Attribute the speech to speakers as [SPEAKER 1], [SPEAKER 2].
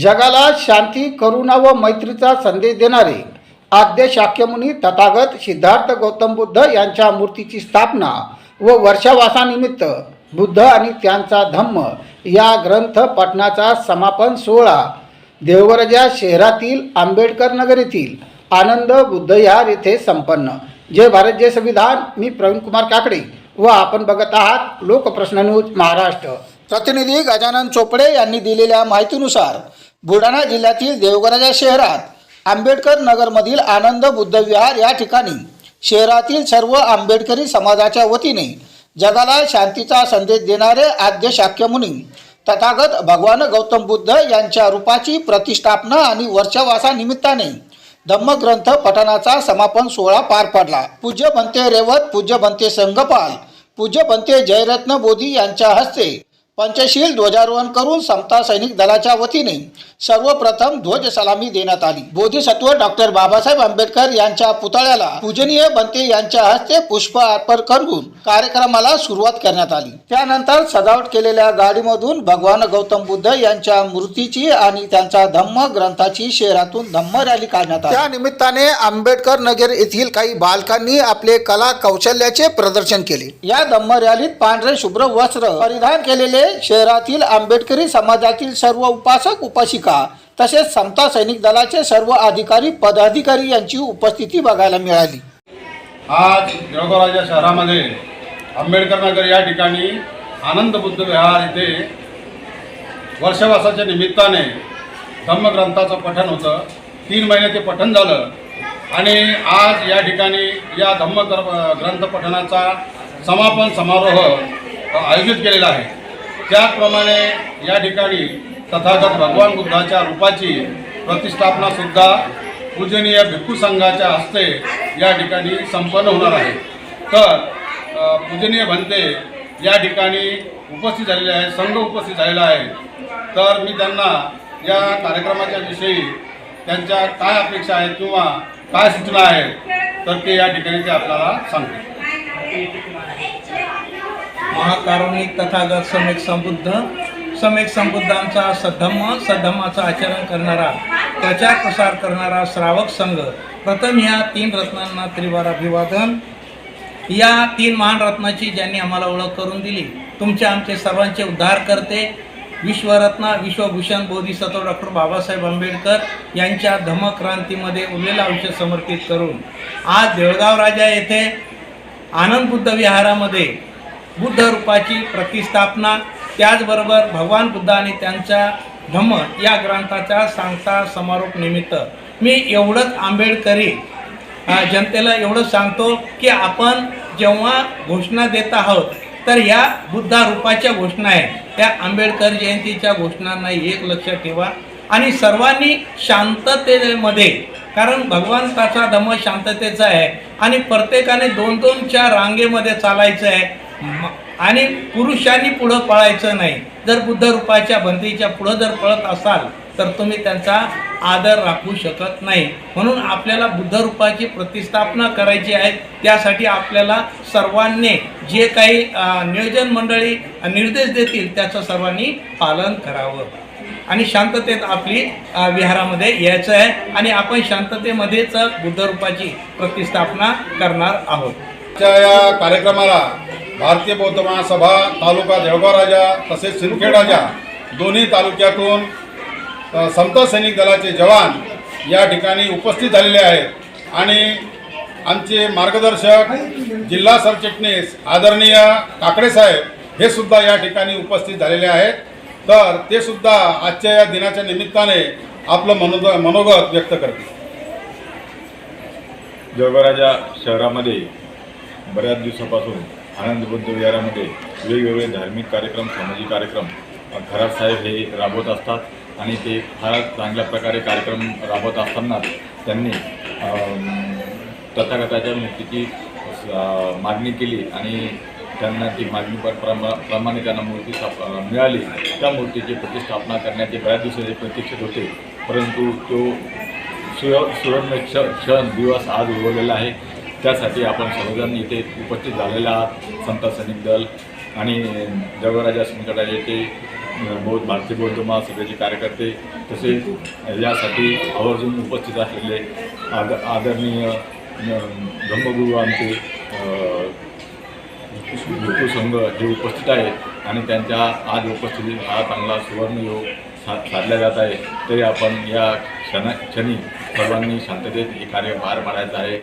[SPEAKER 1] जगाला शांती करुणा व मैत्रीचा संदेश देणारे आद्य शाक्यमुनी तथागत सिद्धार्थ गौतम बुद्ध यांच्या मूर्तीची स्थापना व वर्षावासानिमित्त बुद्ध आणि त्यांचा धम्म या ग्रंथ पठणाचा समापन सोहळा देवरजा शहरातील आंबेडकर नगर येथील आनंद बुद्धविहार येथे संपन्न. जय भारत जय संविधान. मी प्रवीण कुमार काकडे व आपण बघत आहात लोकप्रश्न न्यूज महाराष्ट्र. प्रतिनिधी गजानन चोपडे यांनी दिलेल्या माहितीनुसार बुलढाणा जिल्ह्यातील देवगराजा शहरात आंबेडकर नगरमधील आनंद बुद्धविहार या ठिकाणी शहरातील सर्व आंबेडकरी समाजाच्या वतीने जगाला शांतीचा संदेश देणारे आद्य शाक्यमुनी तथागत भगवान गौतम बुद्ध यांच्या रूपाची प्रतिष्ठापना आणि वर्षवासानिमित्ताने धम्मग्रंथ पठणाचा समापन सोहळा पार पडला. पूज्य बनते रेवत पूज्य बनते संगपाल पूज्य बनते जयरत्न बोधी यांच्या हस्ते पंचशील ध्वजारोहण करून समता सैनिक दलाच्या वतीने सर्वप्रथम ध्वज सलामी देण्यात आली. बोधिसत्व डॉक्टर बाबासाहेब आंबेडकर यांच्या पुतळ्याला पूजनीय बनते यांच्या हस्ते पुष्प अर्पण करून कार्यक्रमाला सुरुवात करण्यात आली. त्यानंतर सजावट केलेल्या गाडीमधून भगवान गौतम बुद्ध यांच्या मूर्तीची आणि त्यांच्या धम्म ग्रंथाची शहरातून धम्म रॅली काढण्यात आली. त्या निमित्ताने आंबेडकर नगर येथील काही बालकांनी आपले कला कौशल्याचे प्रदर्शन केले. या धम्म रॅलीत पांढरे शुभ्र वस्त्र परिधान केलेले शहरातील आंबेडकरी समाजातील सर्व उपासक उपासिका तसेच समता सैनिक दलाचे सर्व अधिकारी पदाधिकारी यांची उपस्थिती बघायला मिळाली.
[SPEAKER 2] आज जळगाव शहरामध्ये आंबेडकर नगर या ठिकाणी आनंद बुद्ध विहार येथे वर्षवासाच्या निमित्ताने धम्मग्रंथाचं पठण होतं. तीन महिने ते पठण झालं आणि आज या ठिकाणी या धम्म ग्रंथ पठणाचा समापन समारोह आयोजित केलेला आहे. त्याचप्रमाणे या ठिकाणी तथागत भगवान बुद्धाच्या रूपाची प्रतिष्ठापनासुद्धा पूजनीय भिक्खू संघाच्या हस्ते या ठिकाणी संपन्न होणार आहे. तर पूजनीय भंते या ठिकाणी उपस्थित झालेले आहे संघ उपस्थित झालेला आहे. तर मी त्यांना या कार्यक्रमाच्या विषयी त्यांच्या काय अपेक्षा आहेत किंवा काय सूचना आहेत तर ते या ठिकाणी ते आपल्याला सांगतील.
[SPEAKER 3] महाकारुणिक तथागत समेक संबुद्ध समेक संबुद्धांचा सद्धम्म सद्धम्माचं आचरण करणारा प्रचार प्रसार करणारा श्रावक संघ प्रथम ह्या तीन रत्नांना त्रिवार अभिवादन. या तीन महान रत्नाची ज्यांनी आम्हाला ओळख करून दिली तुमचे आमचे सर्वांचे उद्धार करते विश्वरत्न विश्वभूषण बोधिसत्व डॉक्टर बाबासाहेब आंबेडकर यांच्या धमक्रांतीमध्ये उरलेलं आयुष्य समर्पित करून आज देवळगाव राजा येथे आनंद बुद्ध विहारामध्ये बुद्ध रूपाची प्रतिस्थापना त्याचबरोबर भगवान बुद्ध आणि त्यांच्या धम्म या ग्रंथाच्या सांगता समारोप निमित्त. मी एवढंच आंबेडकरी जनतेला एवढं सांगतो की आपण जेव्हा घोषणा देत आहोत तर या बुद्धा रूपाच्या घोषणा आहे त्या आंबेडकर जयंतीच्या घोषणा नाही एक लक्षात ठेवा. आणि सर्वांनी शांततेमध्ये कारण भगवंताचा धम्म शांततेचा आहे. आणि प्रत्येकाने दोन दोनच्या रांगेमध्ये चालायचं आहे. आणि पुरुषांनी पुढं पळायचं नाही. जर बुद्ध रूपाच्या बंदीच्या पुढं जर पळत असाल तर तुम्ही त्यांचा आदर राखू शकत नाही. म्हणून आपल्याला बुद्ध रूपाची प्रतिस्थापना करायची आहे. त्यासाठी आपल्याला सर्वांनी जे काही नियोजन मंडळी निर्देश देतील त्याचं सर्वांनी पालन करावं. आणि शांततेत आपली विहारामध्ये यायचं आहे. आणि आपण शांततेमध्येच बुद्ध रूपाची प्रतिस्थापना करणार आहोत.
[SPEAKER 2] या कार्यक्रमाला भारतीय बौद्ध महासभा तालुका देवगाव राजा तसेच सिंदखेड राजा दोन्ही तालुक्यातून संत सैनिक दलाचे जवान या ठिकाणी उपस्थित झालेले आहेत. आणि आमचे मार्गदर्शक जिल्हा सरचिटणीस आदरणीय काकडे साहेब हे सुद्धा या ठिकाणी उपस्थित झालेले आहेत. तर ते सुद्धा आजच्या या दिनाच्या निमित्ताने आपलं मनोद मनोगत व्यक्त करतील.
[SPEAKER 4] जळगावराजा शहरामध्ये बऱ्याच दिवसापासून आनंद बुद्ध विहारामध्ये वेगवेगळे धार्मिक कार्यक्रम सामाजिक कार्यक्रम अ, साहेब हे राबवत असतात आणि ते फार चांगल्या प्रकारे कार्यक्रम राबवत असतानाच त्यांनी तथागताच्या मूर्तीची मागणी केली आणि त्यांना ती मागणी प्र- प्रमा- प्रमाणे त्यांना मूर्ती स्थाप- मिळाली. त्या मूर्तीची प्रतिष्ठापना करण्याचे बऱ्याच दिवसाचे प्रतीक्षित होते. परंतु तो सुय सुवर्ण क्ष क्षण दिवस आज उगवलेला आहे. त्यासाठी आपण सर्वजण इथे उपस्थित झालेला आहात संत सैनिक दल आणि जगराजा संकटाचे बौद्ध भारतीय बौद्ध महासभेचे कार्यकर्ते तसेच यासाठी आवर्जून उपस्थित असलेले आद आदरणीय अ, धम्मगुरू आमचे अ, संघ जे उपस्थित आहेत आणि त्यांच्या आज उपस्थितीत हा चांगला सुवर्णयोग सा साधला जात आहे. तरी आपण या क्षण क्षणी सर्वांनी शांततेत हे कार्य पार पाडायचं आहे.